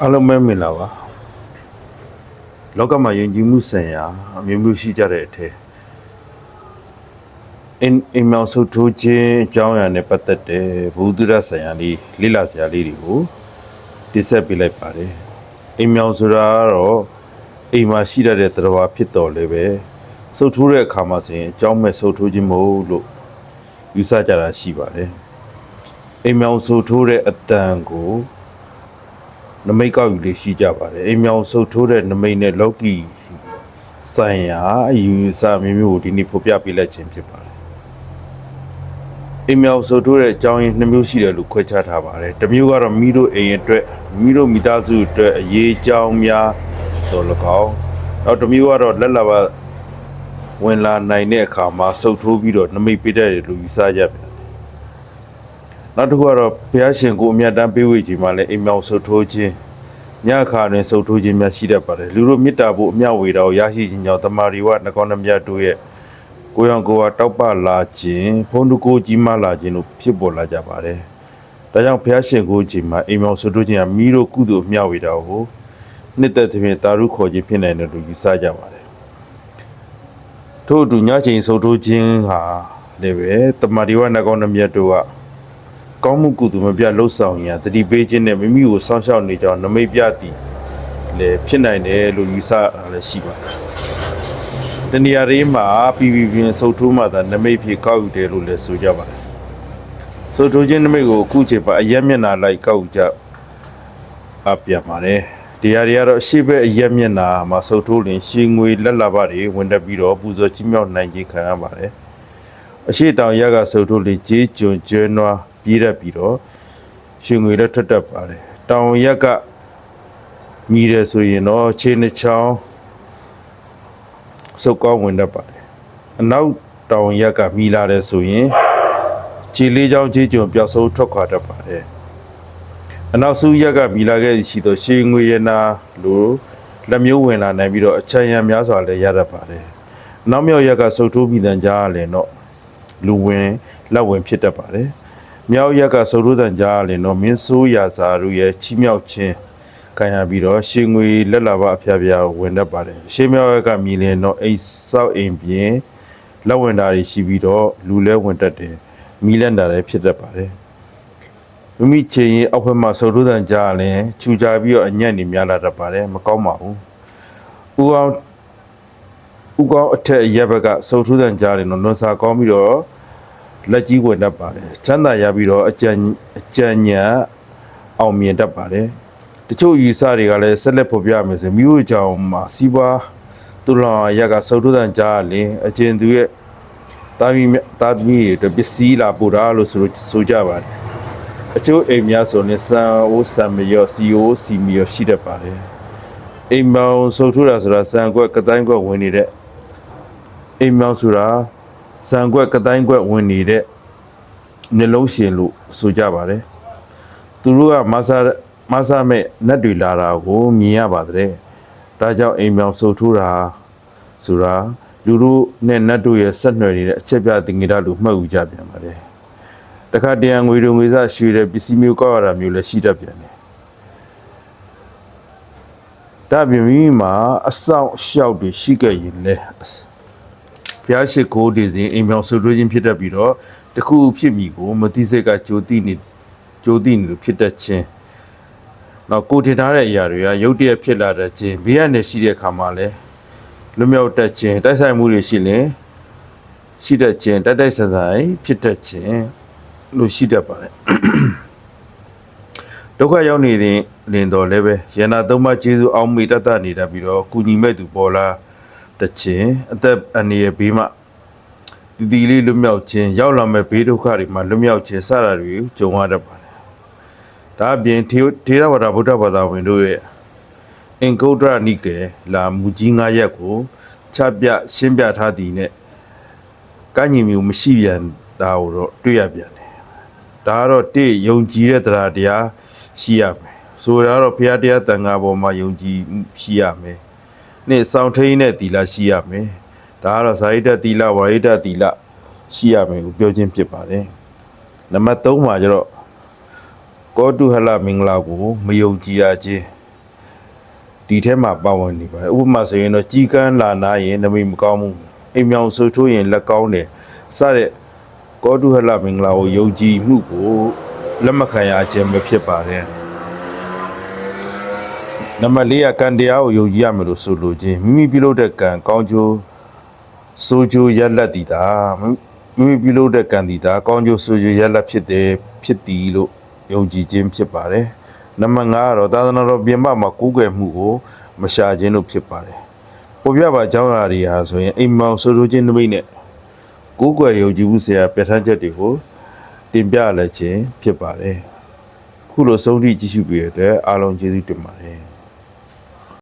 အားလုံးပဲမင်္ဂလာပါလောကမှာယဉ်ကျေးမှုဆိုင်ရာအမျိုးမျိုးရှိကြတဲ့အထက်အင်အင်မောင်ဆုထိုးခြင်းအကြောင်းအရာနဲ့ပတ်သက်တဲ့ဘုဒ္ဓရဆိုင်ရာလေးလေ့လာစရာလေးတွေကိုတင်ဆက်ပေးလိုက်ပါတယ်အင်မောင်ဆိုတာကတော့အိမ်မှာရှိတတ်တဲ့တရားဖြစ်တော်လည်းပဲဆုထိုးတဲ့အခါမှာဆိုရင်အကြောင်းမဲ့ဆုထိုးခြင်းမဟုတ်လို့ယူဆကြတာရှိပါတယ်အိမ်မောင်ဆုထိုးတဲ့အတန်ကို နမိတ်ကောက်ယူလေးရှိကြပါတယ်အိမ်မြောင်ဆုပ်ထိုးတဲ့နမိတ်နဲ့လောကီဆိုင်ရာအယူအဆမျိုးမျိုးကိုဒီနေ့ဖော်ပြပေးလိုက်ခြင်းဖြစ်ပါတယ်အိမ်မြောင်ဆုပ်ထိုးတဲ့အကြောင်းရင်းနှစ်မျိုးရှိတယ်လို့ခွဲခြားထားပါတယ်တစ်မျိုးကတော့မိတို့အိမ်အတွက်မိတို့မိသားစုအတွက်အရေးအကြောင်းများတော်၎င်းနောက်တစ်မျိုးကတော့လက်လာပါဝင်လာနိုင်တဲ့အခါမှာဆုပ်ထိုးပြီးတော့နမိတ်ပေးတတ်တယ်လို့ယူဆကြပါတယ် နောက်တစ်ခုကတော့ဘုရားရှင်ကိုအမြတ်တမ်းပေးဝေခြင်းမှာလည်းအိမ်မြောင်ဆုတ်ထိုးခြင်းညခါတွင်ဆုတ်ထိုးခြင်းများရှိတတ်ပါတယ်လူတို့မေတ္တာဖို့အမြတ်ဝေတာကိုရရှိခြင်းကြောင့်တမာရီဝနှကောင်းနှမြတ်တို့ရဲ့ကိုယ်ရောင်ကိုယ်ဝတောက်ပလာခြင်းဖုံးတကိုကြီးမားလာခြင်းတို့ဖြစ်ပေါ်လာကြပါတယ်ဒါကြောင့်ဘုရားရှင်ကိုခြင်းမှာအိမ်မြောင်ဆုတ်ထိုးခြင်းကမိတို့ကုသိုလ်အမြတ်ဝေတာကိုနှစ်သက်သဖြင့်တာရုခေါ်ခြင်းဖြစ်နိုင်တယ်လို့ယူဆကြပါတယ်ထို့အတူညချိန်ဆုတ်ထိုးခြင်းဟာလည်းပဲတမာရီဝနှကောင်းနှမြတ်တို့က ကောင်းမှုကုသိုလ်မပြလှုပ်ဆောင်ရန်တတိပေးခြင်းနဲ့မိမိကိုစောင့်ရှောက်နေကြောင်းနမိတ်ပြသည်လည်းဖြစ်နိုင်တယ်လို့ယူဆတာလည်းရှိပါတယ်။တဏှာရေးမှာပြည်ပြည်ပြင်းဆုတ်ထိုးမှသာနမိတ်ဖြစ်ကောက်ယူတယ်လို့လည်းဆိုကြပါတယ်။ဆုတ်ထိုးခြင်းနမိတ်ကိုအခုချိန်ပါအရက်မျက်နာလိုက်ကောက်ယူကြအပြန်ပါတယ်။တရားတွေကတော့ရှေ့ဘက်အရက်မျက်နာမှာဆုတ်ထိုးရင်ရှင်းငွေလက်လာပါတွေဝင်တက်ပြီးတော့ပူဇော်ချီးမြှောက်နိုင်ခြင်းခံရပါတယ်။အရှိတောင်ရက်ကဆုပ်ထုတ်လေးကြေးကျွံကျွဲနွား ပြေးတတ်ပြီးတော့ရှင်ငွေလည်းထွက်တတ်ပါတယ်တောင်ရက်ကမြည်တယ်ဆိုရင်တော့ခြေနှချောင်းစုပ်ကောင်းဝင်တတ်ပါတယ်အနောက်တောင်ရက်ကမြည်လာတယ်ဆိုရင်ခြေလေးချောင်းခြေကျွံပျောက်ဆုံးထွက်ခွာတတ်ပါတယ်အနောက်စုရက်ကမြည်လာခဲ့ရှိတော့ရှင်ငွေရနာလိုလက်မျိုးဝင်လာနိုင်ပြီးတော့အချမ်းရံများစွာလည်းရတတ်ပါတယ်နောက်မြောက်ရက်ကစုပ်ထိုးပြီးတန်ကြားရလည်းတော့လူဝင်လက်ဝင်ဖြစ်တတ်ပါတယ်။ မြောက်ရက်ကစုရုဒ္ဒန်ကြားလည်းတော့မင်းဆိုးရာဇာတို့ရဲ့ချီးမြှောက်ခြင်းခံရပြီးတော့ရှင်ငွေလက်လာပါအဖျားဖျားဝင်တတ်ပါတယ်။ရှေးမြောက်ရက်ကမြည်လင်တော့အိမ်ဆောက်အိမ်ပြင်လက်ဝင်တာတွေရှိပြီးတော့လူလဲဝင်တတ်တယ်။မီးလန့်တာလည်းဖြစ်တတ်ပါတယ်။မိမိချင်းရင်အောက်ဘက်မှာစုရုဒ္ဒန်ကြားလည်းခြူကြပြီးတော့အညံ့နေများလာတတ်ပါတယ်မကောင်းပါဘူး။ဦးအောင်ဥကောင်းအထက်ရက်ဘက်ကစုံထူးတန်ကြားတယ်နော်လွန်စာကောင်းပြီးတော့ လက်ကြီးဝင်တတ်ပါတယ်ချမ်းသာရပြီးတော့အကြံအကြံဉာဏ်အောင်မြင်တတ်ပါတယ်တချို့ယူဆတွေကလည်းဆက်လက်ဖော်ပြမယ်ဆိုမြို့ကြောင်မှာစီးပွားသူလောင်ရက်ကစုံထူးတန်ကြားရင်အကျဉ်သူရဲ့တာမီတာမီတွေပစ္စည်းလာပို့တာလို့ဆိုဆိုကြပါတယ်အချို့အိမ်များဆိုရင်စံအိုးစံမရောစီအိုးစီမီရောရှိတတ်ပါတယ်အိမ်မောင်စုံထူးတာဆိုတာစံကွက်ကတိုင်းကွက်ဝင်နေတဲ့အိမ်မြောင်ဆိုတာ ဇံကွက်ကတိုင်းကွက်ဝင်နေတဲ့နှလုံးရှင်လို့ဆိုကြပါတယ်သူတို့ကမဆာမဆာမဲ့နတ်တွေလာတာကိုမြင်ရပါတယ်ဒါကြောင့်အိမ်မြောင်ဆိုထူးတာဆိုတာလူတို့နဲ့နတ်တို့ရဲ့ဆက်နွယ်နေတဲ့အချက်ပြတင်ကြတာလို့မှတ်ယူကြပြန်ပါတယ်တခါတရံငွေတို့ငွေစားရွှေတဲ့ပစ္စည်းမျိုးကောက်ရတာမျိုးလည်းရှိတတ်ပြန်တယ်ဒါပြင်မိမှာအဆောင်အရှောက်တွေရှိခဲ့ရင်လည်း ဘုရားရှိခိုးဒီစဉ်အိမ်မြောင်ဆွေးနွေးခြင်းဖြစ်တတ်ပြီးတော့တခုဖြစ်မိကိုမတိစိတ်ကကြိုတိနေကြိုတိနေလို့ဖြစ်တတ်ခြင်းနောက်ကိုတင်ထားတဲ့အရာတွေကရုတ်တရက်ဖြစ်လာတတ်ခြင်းဘေးကနေရှိတဲ့အခါမှာလဲလွမြောက်တတ်ခြင်းတိုက်ဆိုင်မှုတွေရှိရင်ရှိတတ်ခြင်းတိုက်တိုက်ဆိုင်ဆိုင်ဖြစ်တတ်ခြင်းလို့ရှိတတ်ပါတယ်ဒုက္ခရောက်နေတဲ့လင်တော်လည်းပဲယန္နာသုံးပါးကျေးဇူးအောင်မေတ္တနေတတ်ပြီးတော့ကုညီမဲ့သူပေါ်လာ တခြင်းအသက်အန္တရာယ်ဘေးမှတည်တည်လေးလွတ်မြောက်ခြင်းရောက်လာမဲ့ဘေးဒုက္ခတွေမှာလွတ်မြောက်ခြင်းစတာတွေကြုံရတတ်ပါတယ်။ဒါအပြင်ထေထေရဝါဒဗုဒ္ဓဘာသာဝင်တို့ရဲ့အင်္ဂုတ္တရနိကေလာမူကြီး၅ရက်ကိုချပြရှင်းပြထားသည်နဲ့ကန့်ညီမျိုးမရှိပြန်တာကိုတော့တွေ့ရပြန်တယ်။ဒါကတော့တိယုံကြည်တဲ့တရားတရားရှိရမယ်။ဆိုတော့ဘုရားတရားတန်ခါပေါ်မှာယုံကြည်မှုရှိရမယ်။ နဲ့စောင့်ထိန်တဲ့တီလာရှိရမယ်ဒါကတော့ဇာတိတတီလာဝရိတတီလာရှိရမယ်ကိုပြောခြင်းဖြစ်ပါတယ်နံပါတ်3မှာကျတော့ကောတုဟလမင်္ဂလာကိုမယုံကြည်ရခြင်းဒီထဲမှာပါဝင်နေပါတယ်ဥပမာဆိုရင်တော့ကြီးကန်းလာနာရင်နမိတ်မကောင်းဘူးအိမ်မြောင်ဆိုထိုးရင်လက်ကောင်းတယ်စတဲ့ကောတုဟလမင်္ဂလာကိုယုံကြည်မှုကိုလက်မခံရခြင်းပဲဖြစ်ပါတယ် နံပါတ်၄ကကံတရားကိုယုံကြည်ရမယ်လို့ဆိုလိုခြင်းမိမိပြုလုပ်တဲ့ကံကောင်းကျိုးဆိုကြိုရက်လက်တည်တာမိမိပြုလုပ်တဲ့ကံတည်တာကောင်းကျိုးဆိုကြိုရက်လက်ဖြစ်တယ်ဖြစ်တည်လို့ယုံကြည်ခြင်းဖြစ်ပါတယ်နံပါတ်5ကတော့သာသနာတော်ပြင်ပမှာကိုးကွယ်မှုကိုမရှာခြင်းလို့ဖြစ်ပါတယ်ပေါ်ပြပါအကြောင်းအရာတွေဟာဆိုရင်အိမ်မောင်ဆိုလိုခြင်းနမိတ်နဲ့ကိုးကွယ်ယုံကြည်မှုဆရာပြဋ္ဌာန်းချက်တွေကိုတင်ပြလက်ခြင်းဖြစ်ပါတယ်ခုလိုဆုံးထိကြည့်ရှုပြီးရတဲ့အတွက်အားလုံးကျေးဇူးတင်ပါတယ်